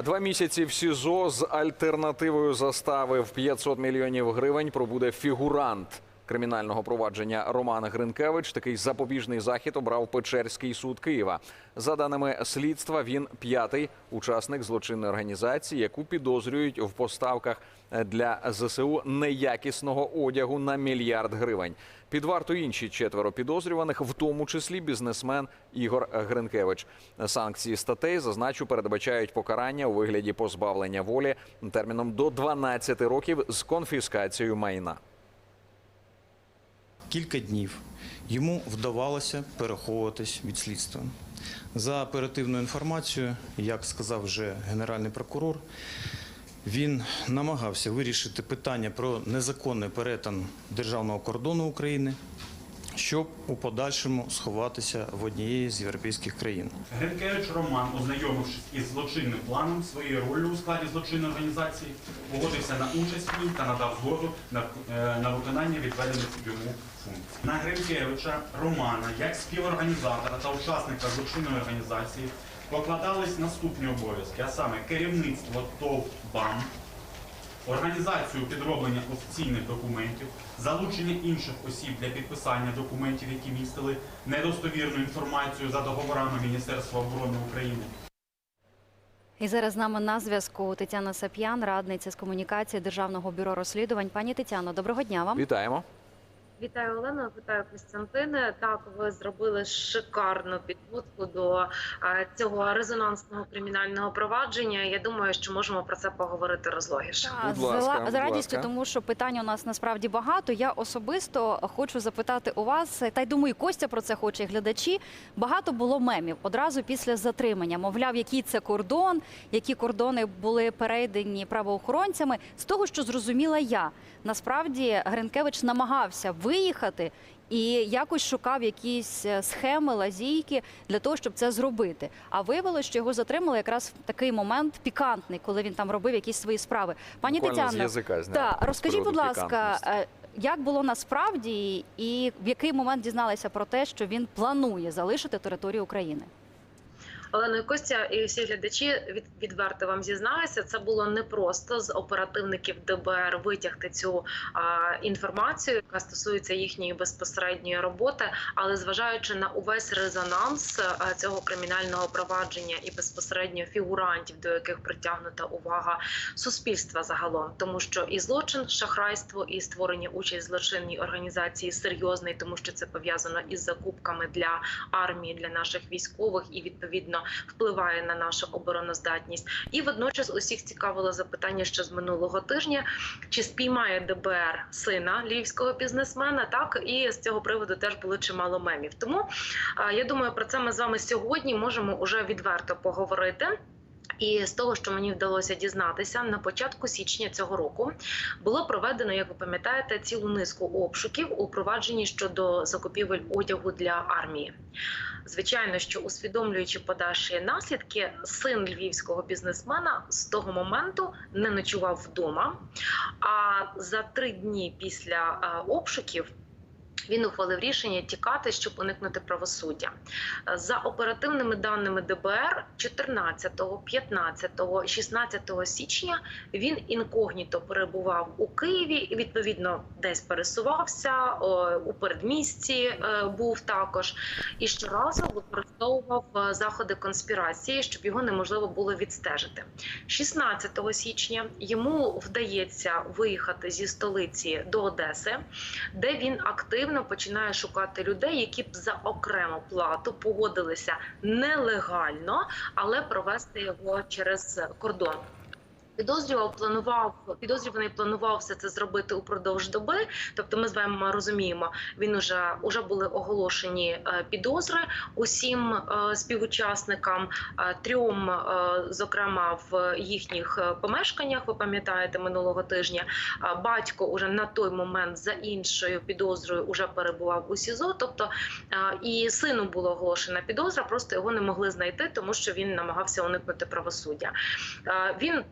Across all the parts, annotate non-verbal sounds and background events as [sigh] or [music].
Два місяці в СІЗО з альтернативою застави в 500 мільйонів гривень пробуде фігурант кримінального провадження Роман Гринкевич. Такий запобіжний захід обрав Печерський суд Києва. За даними слідства, він п'ятий учасник злочинної організації, яку підозрюють в поставках для ЗСУ неякісного одягу на мільярд гривень. Під варту інші четверо підозрюваних, в тому числі бізнесмен Ігор Гринкевич. Санкції статей зазначу передбачають покарання у вигляді позбавлення волі терміном до 12 років з конфіскацією майна. Кілька днів йому вдавалося переховуватись від слідства. За оперативною інформацією, як сказав вже генеральний прокурор, він намагався вирішити питання про незаконний перетин державного кордону України, щоб у подальшому сховатися в однієї з європейських країн. Гринкевич Роман, ознайомившись із злочинним планом своєю ролью у складі злочинної організації, погодився на участь в ній та надав згоду на, е, на виконання відведених йому функцій. На Гринкевича Романа, як співорганізатора та учасника злочинної організації, покладались наступні обов'язки, а саме керівництво ТОВ БАМ, організацію підроблення офіційних документів, залучення інших осіб для підписання документів, які містили недостовірну інформацію за договорами Міністерства оборони України. І зараз з нами на зв'язку Тетяна Сап'ян, радниця з комунікації Державного бюро розслідувань. Пані Тетяно, доброго дня вам. Вітаємо. Вітаю Олена, вітаю Костянтине. Так, ви зробили шикарну підводку до е, цього резонансного кримінального провадження. Я думаю, що можемо про це поговорити розлогіше. Будь ласка, ла- будь з радістю, ласка. тому що питань у нас насправді багато. Я особисто хочу запитати у вас, та й думаю, Костя про це хоче і глядачі. Багато було мемів одразу після затримання. Мовляв, який це кордон, які кордони були перейдені правоохоронцями. З того, що зрозуміла я, насправді Гринкевич намагався виїхати. І якось шукав якісь е, схеми, лазійки для того, щоб це зробити. А виявилося, що його затримали якраз в такий момент пікантний, коли він там робив якісь свої справи. Пані Тетяно, та розкажіть, будь ласка, е, як було насправді, і в який момент дізналися про те, що він планує залишити територію України? Олена Костя і всі глядачі від, відверто вам зізнаюся, це було непросто з оперативників ДБР витягти цю а, інформацію, яка стосується їхньої безпосередньої роботи. Але зважаючи на увесь резонанс а, цього кримінального провадження і безпосередньо фігурантів, до яких притягнута увага суспільства загалом, тому що і злочин, шахрайство, і створення участь злочинній організації серйозний, тому що це пов'язано із закупками для армії, для наших військових і відповідно впливає на нашу обороноздатність. І водночас усіх цікавило запитання ще з минулого тижня: чи спіймає ДБР сина львівського бізнесмена? Так і з цього приводу теж було чимало мемів. Тому я думаю, про це ми з вами сьогодні можемо уже відверто поговорити. І з того, що мені вдалося дізнатися, на початку січня цього року було проведено, як ви пам'ятаєте, цілу низку обшуків у провадженні щодо закупівель одягу для армії. Звичайно, що усвідомлюючи подальші наслідки, син львівського бізнесмена з того моменту не ночував вдома. А за три дні після е, обшуків. Він ухвалив рішення тікати, щоб уникнути правосуддя. За оперативними даними ДБР, 14, 15, 16 січня він інкогніто перебував у Києві і відповідно десь пересувався у передмісті. е, Був також і щоразу використовував е, заходи конспірації, щоб його неможливо було відстежити. 16 січня йому вдається виїхати зі столиці до Одеси, де він активно починає шукати людей, які б за окрему плату погодилися нелегально, але провести його через кордон. Підозрював, планував підозрюваний планував все це зробити упродовж доби. Тобто, ми з вами розуміємо, він уже уже були оголошені е, підозри усім е, співучасникам, е, трьом, зокрема в їхніх помешканнях. Ви пам'ятаєте минулого тижня. Батько уже на той момент за іншою підозрою уже перебував у СІЗО. Тобто і сину була оголошена підозра, просто його не могли знайти, тому що він намагався уникнути правосуддя. Він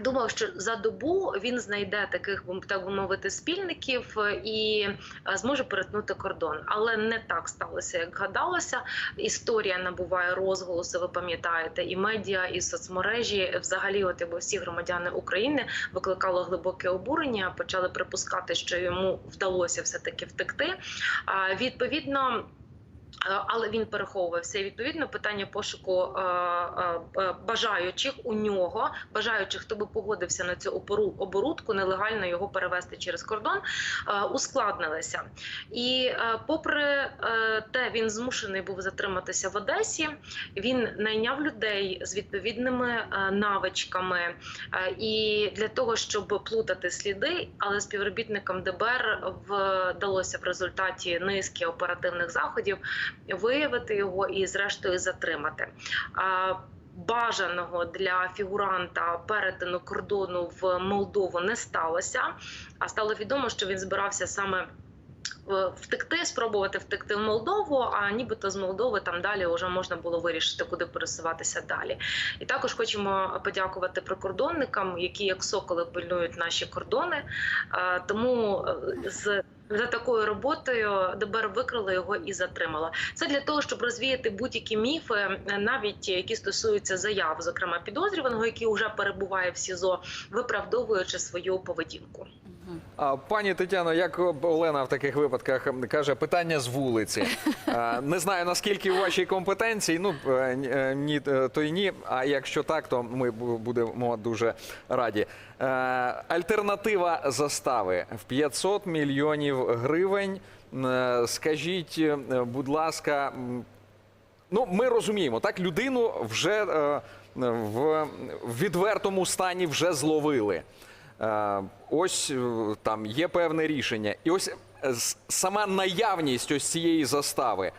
Думав, що за добу він знайде таких, так би мовити, спільників е, і е, зможе перетнути кордон. Але не так сталося, як гадалося. Історія набуває розголосу. Ви пам'ятаєте, і медіа, і соцмережі, взагалі, от якби всі громадяни України викликало глибоке обурення. Почали припускати, що йому вдалося все таки втекти. Відповідно. Але він переховувався. І відповідно питання пошуку е, е, е, бажаючих у нього, бажаючих, хто би погодився на цю опору- оборудку, нелегально його перевести через кордон, ускладнилися. І попри те, він змушений був затриматися в Одесі. Він найняв людей з відповідними навичками і для того, щоб плутати сліди, але співробітникам ДБР вдалося в результаті низки оперативних заходів виявити його і, зрештою, затримати. Бажаного для фігуранта перетину кордону в Молдову не сталося. А стало відомо, що він збирався саме е, втекти, спробувати втекти в Молдову. А нібито з Молдови там далі вже можна було вирішити, куди пересуватися далі. І також хочемо подякувати прикордонникам, які як соколи пильнують наші кордони. Е, Тому е, з за такою роботою ДБР викрило його і затримало. Це для того, щоб розвіяти будь-які міфи, е, навіть які стосуються заяв, зокрема підозрюваного, який вже перебуває в СІЗО, виправдовуючи свою поведінку. Пані Тетяно, як Олена в таких випадках каже, питання з вулиці. [laughs] Не знаю наскільки у вашій компетенції. Ну е, ні, е, е, то й ні. А якщо так, то ми будемо дуже раді. Альтернатива застави в 500 мільйонів гривень. Скажіть, будь ласка, Ну, ми розуміємо, так людину вже в відвертому стані вже зловили. Е, ось е, там є певне рішення. І ось е, сама наявність ось цієї застави.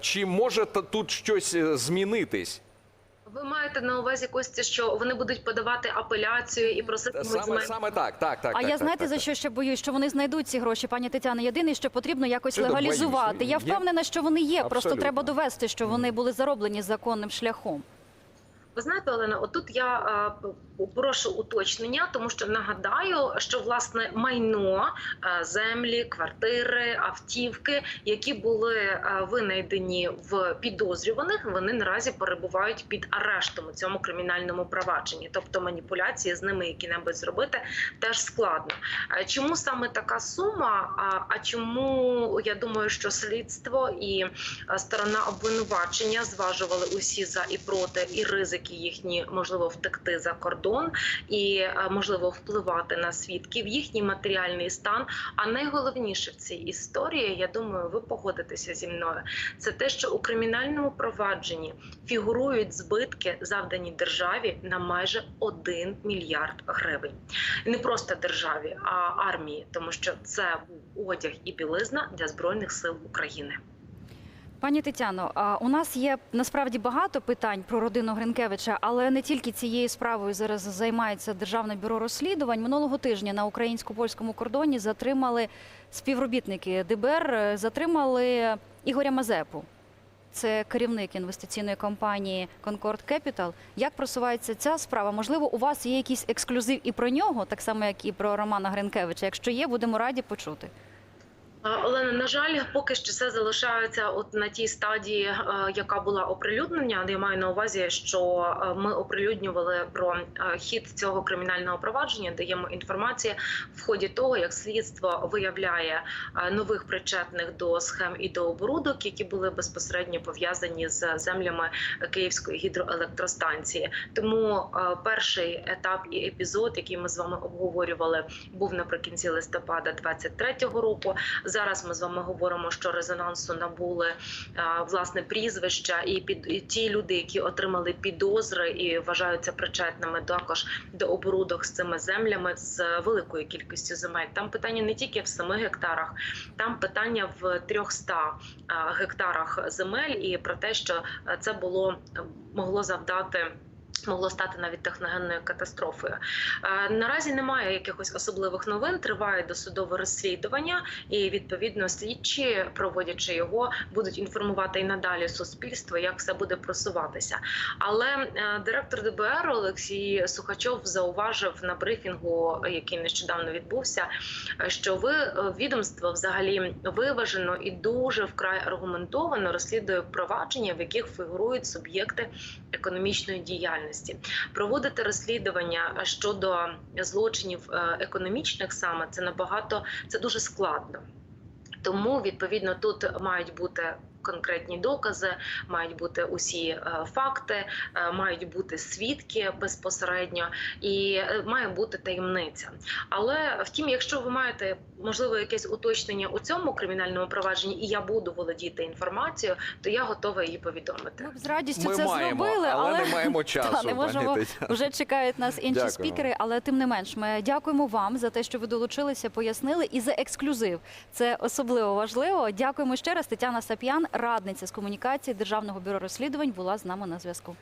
Чи може тут щось змінитись? Ви маєте на увазі Костя, що вони будуть подавати апеляцію і проситимуть Саме, саме так, так, так. А так, я так, знаєте так, за так. що ще боюсь? Що вони знайдуть ці гроші, пані Тетяна. Єдине, що потрібно якось Чи легалізувати. боюсь? Я впевнена, що вони є. Просто треба довести, що вони були зароблені законним шляхом. Ви знаєте, Олена, отут я прошу уточнення, тому що нагадаю, що власне майно, землі, квартири, автівки, які були винайдені в підозрюваних, вони наразі перебувають під арештом у цьому кримінальному провадженні. Тобто маніпуляції з ними які-небудь зробити теж складно. Чому саме така сума? А, чому я думаю, що слідство і сторона обвинувачення зважували усі за і проти, і ризики їхні можливо втекти за кордон, і е, можливо впливати на свідків, їхній матеріальний стан. А найголовніше в цій історії, я думаю, ви погодитеся зі мною. Це те, що у кримінальному провадженні фігурують збитки, завдані державі на майже 1 мільярд гривень. Не просто державі, а армії, тому що це одяг і білизна для збройних сил України. Пані Тетяно, у нас є насправді багато питань про родину Гринкевича, але не тільки цією справою зараз займається Державне бюро розслідувань. Минулого тижня на українсько-польському кордоні затримали співробітники ДБР, е, затримали Ігоря Мазепу. Це керівник інвестиційної компанії Concord Capital. Як просувається ця справа? Можливо, у вас є якийсь ексклюзив і про нього, так само як і про Романа Гринкевича. Якщо є, будемо раді почути. Олена, на жаль, поки що це залишається от на тій стадії, е, яка була оприлюднення. Я маю на увазі, що е, ми оприлюднювали про е, хід цього кримінального провадження, даємо інформацію в ході того, як слідство виявляє нових причетних до схем і до оборудок, які були безпосередньо пов'язані з землями Київської гідроелектростанції. Тому перший етап і епізод, який ми з вами обговорювали, був наприкінці листопада 23-го року. Зараз ми з вами говоримо, що резонансу набули е, власне прізвища, і під і ті люди, які отримали підозри і вважаються причетними також до оборудок з цими землями з великою кількістю земель. Там питання не тільки в 7 гектарах, там питання в 300 е, гектарах земель, і про те, що е, це було могло завдати Могло стати навіть техногенною катастрофою. Е, Наразі немає якихось особливих новин. Триває досудове розслідування, і відповідно слідчі, проводячи його, будуть інформувати і надалі суспільство, як все буде просуватися. Але е, директор ДБР Олексій Сухачов зауважив на брифінгу, який нещодавно відбувся, е, що ви відомство взагалі виважено і дуже вкрай аргументовано розслідує провадження, в яких фігурують суб'єкти економічної діяльності. Проводити розслідування щодо злочинів е, економічних саме це набагато це дуже складно. Тому відповідно тут мають бути конкретні докази, мають бути усі е, факти, е, мають бути свідки безпосередньо, і е, має бути таємниця. Але втім, якщо ви маєте можливо якесь уточнення у цьому кримінальному провадженні, і я буду володіти інформацією, то я готова її повідомити. Ми б з радістю Ми це маємо, зробили, але але не маємо [laughs] часу, Та, не можемо. Вже чекають нас інші Дякуємо. спікери, але тим не менш, ми дякуємо вам за те, що ви долучилися, пояснили і за ексклюзив. Це особливо важливо. Дякуємо ще раз. Тетяна Сап'ян, радниця з комунікації Державного бюро розслідувань, була з нами на зв'язку.